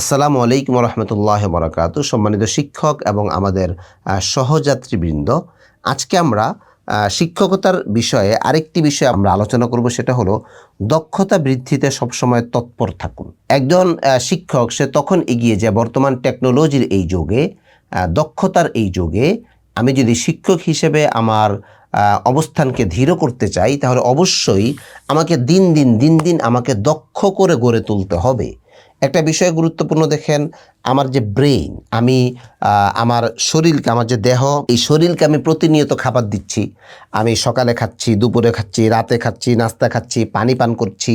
আসসালামু আলাইকুম রহমতুল্লাহ বরাকাত সম্মানিত শিক্ষক এবং আমাদের সহযাত্রীবৃন্দ, আজকে আমরা শিক্ষকতার বিষয়ে আরেকটি বিষয়ে আমরা আলোচনা করব, সেটা হলো দক্ষতা বৃদ্ধিতে সবসময় তৎপর থাকুন। একজন শিক্ষক, সে তখন এগিয়ে যায় বর্তমান টেকনোলজির এই যুগে দক্ষতার এই যুগে। আমি যদি শিক্ষক হিসেবে আমার অবস্থানকে ধীর করতে চাই, তাহলে অবশ্যই আমাকে দিন দিন দিন দিন আমাকে দক্ষ করে গড়ে তুলতে হবে। একটা বিষয় গুরুত্বপূর্ণ দেখেন, আমার যে ব্রেইন আমি আমার শরীরকে, আমার যে দেহ, এই শরীরকে আমি প্রতিনিয়ত খাবার দিচ্ছি। আমি সকালে খাচ্ছি, দুপুরে খাচ্ছি, রাতে খাচ্ছি নাস্তা খাচ্ছি, পানি পান করছি।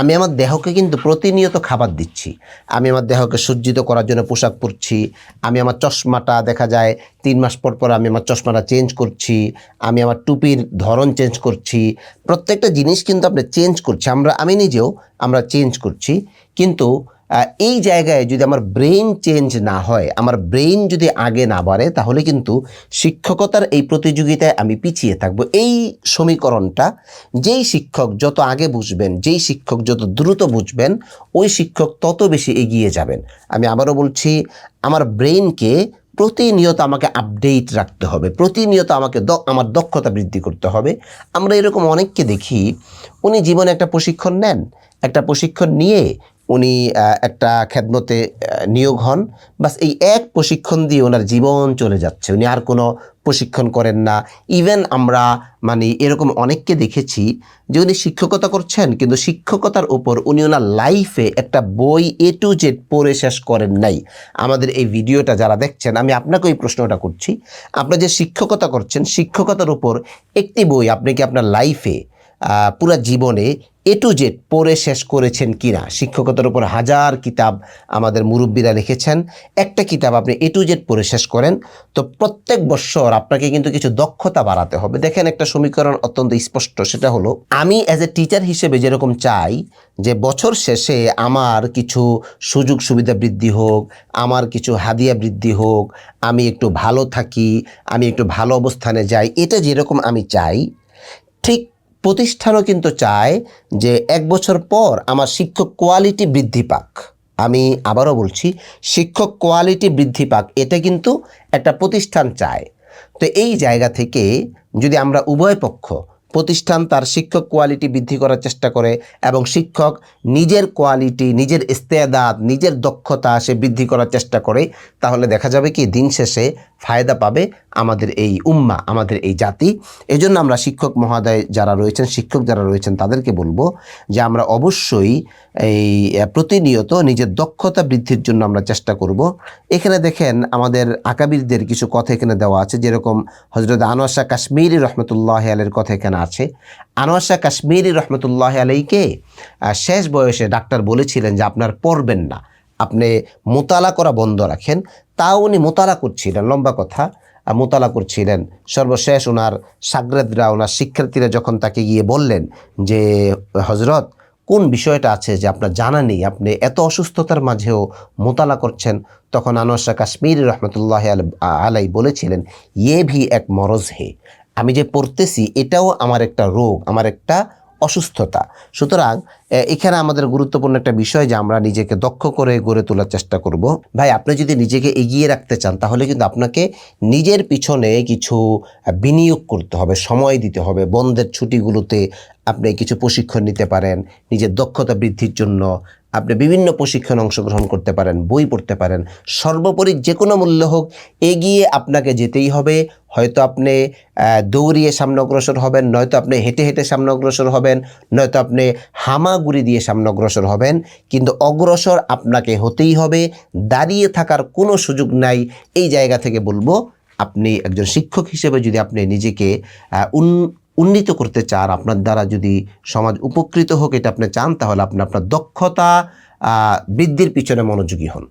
আমি আমার দেহকে কিন্তু প্রতিনিয়ত খাবার দিচ্ছি। আমি আমার দেহকে সজ্জিত করার জন্য পোশাক পরছি। আমি আমার চশমাটা দেখা যায়, তিন মাস পর পর আমি আমার চশমাটা চেঞ্জ করছি। আমি আমার টুপির ধরন চেঞ্জ করছি। প্রত্যেকটা জিনিস কিন্তু আপনি চেঞ্জ করছি। আমরা, আমি নিজেও আমরা চেঞ্জ করছি। কিন্তু এই জায়গায় যদি আমার ব্রেইন চেঞ্জ না হয়, আমার ব্রেইন যদি আগে না বাড়ে, তাহলে কিন্তু শিক্ষকতার এই প্রতিযোগিতায় আমি পিছিয়ে থাকব। এই সমীকরণটা যেই শিক্ষক যত আগে বুঝবেন, যেই শিক্ষক যত দ্রুত বুঝবেন, ওই শিক্ষক তত বেশি এগিয়ে যাবেন। আমি আবারও বলছি, আমার ব্রেইনকে প্রতিনিয়ত আমাকে আপডেট রাখতে হবে, প্রতিনিয়ত আমাকে আমার দক্ষতা বৃদ্ধি করতে হবে। আমরা এরকম অনেককে দেখি, উনি জীবনে একটা প্রশিক্ষণ নেন, একটা প্রশিক্ষণ নিয়ে উনি একটা খেদমতে নিয়োগ হন। বাস এই এক প্রশিক্ষণ দিয়ে ওনার জীবন চলে যাচ্ছে। উনি আর কোনো প্রশিক্ষণ করেন না। ইভেন আমরা মানে এরকম অনেককে দেখেছি যে উনি শিক্ষকতা করছেন, কিন্তু শিক্ষকতার উপর উনি ওনার লাইফে একটা বই এ টু জেড পড়ে শেষ করেন নাই। আমাদের এই ভিডিওটা যারা দেখছেন, আমি আপনাকে এই প্রশ্নটা করছি। আপনার যে শিক্ষকতা করছেন, শিক্ষকতার উপর একটি বই আপনি কি আপনার লাইফে পুরো জীবনে এ টু জেড পড়ে শেষ করেছেন কিনা? শিক্ষকতার উপর হাজার কিতাব আমাদের মুরব্বীরা লিখেছেন। একটা কিতাব আপনি এ টু জেড পড়ে শেষ করেন, তো প্রত্যেক বছর আপনাকে কিন্তু কিছু দক্ষতা বাড়াতে হবে। দেখেন একটা সমীকরণ অত্যন্ত স্পষ্ট, সেটা হলো, আমি অ্যাজ এ টিচার হিসেবে যেরকম চাই যে বছর শেষে আমার কিছু সুযোগ সুবিধা বৃদ্ধি হোক, আমার কিছু হাদিয়া বৃদ্ধি হোক, আমি একটু ভালো থাকি, আমি একটু ভালো অবস্থানে যাই, এটা যেরকম আমি চাই, ঠিক প্রতিষ্ঠানও কিন্তু চায় যে এক বছর পর আমার শিক্ষক কোয়ালিটি বৃদ্ধি পাক। আমি আবারও বলছি, শিক্ষক কোয়ালিটি বৃদ্ধি পাক এটা কিন্তু একটা প্রতিষ্ঠান চায়। তো এই জায়গা থেকে যদি আমরা উভয় পক্ষ প্রতিষ্ঠান তার শিক্ষক কোয়ালিটি বৃদ্ধি করার চেষ্টা করে এবং শিক্ষক নিজের কোয়ালিটি নিজের ইস্তেদাত নিজের দক্ষতা সে বৃদ্ধি করার চেষ্টা করে। তাহলে দেখা যাবে কি, দিন শেষে ফায়দা পাবে আমাদের এই উম্মা, আমাদের এই জাতি। এজন্য আমরা শিক্ষক মহোদয় যারা রয়েছেন, শিক্ষক যারা রয়েছেন, তাদেরকে বলব যে আমরা অবশ্যই এই প্রতিনিয়ত নিজের দক্ষতা বৃদ্ধির জন্য আমরা চেষ্টা করব। এখানে দেখেন আমাদের আকাবিরদের কিছু কথা এখানে দেওয়া আছে, যেরকম হজরত আনোয়ার শাহ কাশ্মীরি রহমতুল্লাহ আলের কথা এখানে আছে। আনোয়ার শাহ কাশ্মীরি রহমতুল্লাহ আলাইকে শেষ বয়সে ডাক্তার বলেছিলেন যে আপনার পড়বেন না, আপনি মোতালা করা বন্ধ রাখেন। তাও উনি মোতালা করছিলেন, লম্বা কথা মোতালা করছিলেন। সর্বশেষ ওনার সাগরেদরা ওনার শিক্ষার্থীরা যখন তাকে গিয়ে বললেন যে হজরত কোন বিষয়টা আছে যে আপনার জানা নেই? আপনি এত অসুস্থতার মাঝেও মোতালা করছেন? তখন আনোয়ার শাহ কাশ্মীর রহমতুল্লাহ আল- আলাই বলেছিলেন ইয়ে ভি এক মরজ হে। আমি যে পড়তেছি এটাও আমার একটা রোগ আমার একটা অসুস্থতা। সুতরাং এখানে আমাদের গুরুত্বপূর্ণ একটা বিষয় যে আমরা নিজেকে দক্ষ করে গড়ে তোলার চেষ্টা করব। ভাই, আপনি যদি নিজেকে এগিয়ে রাখতে চান, তাহলে কিন্তু আপনাকে নিজের পিছনে কিছু বিনিয়োগ করতে হবে, সময় দিতে হবে। বন্ধের ছুটিগুলোতে আপনি কিছু প্রশিক্ষণ নিতে পারেন, নিজের দক্ষতা বৃদ্ধির জন্য আপনি বিভিন্ন প্রশিক্ষণ অংশগ্রহণ করতে পারেন, বই পড়তে পারেন। সর্বোপরি যে কোনো মূল্য হোক, এগিয়ে আপনাকে যেতেই হবে। হয়তো আপনি দৌড়িয়ে সামনে অগ্রসর হবেন, নয়তো আপনি হেঁটে হেঁটে সামনে অগ্রসর হবেন, নয়তো আপনি হামাগুড়ি দিয়ে সামনে অগ্রসর হবেন, কিন্তু অগ্রসর আপনাকে হতেই হবে। দাঁড়িয়ে থাকার কোনো সুযোগ নাই। এই জায়গা থেকে বলব, আপনি একজন শিক্ষক হিসেবে যদি আপনি নিজেকে উন- উন্নীত করতে চান, আপনার দ্বারা যদি সমাজ উপকৃত হোক, এটা আপনি চান, তাহলে আপনি আপনার দক্ষতা বৃদ্ধির পিছনে মনোযোগী হন।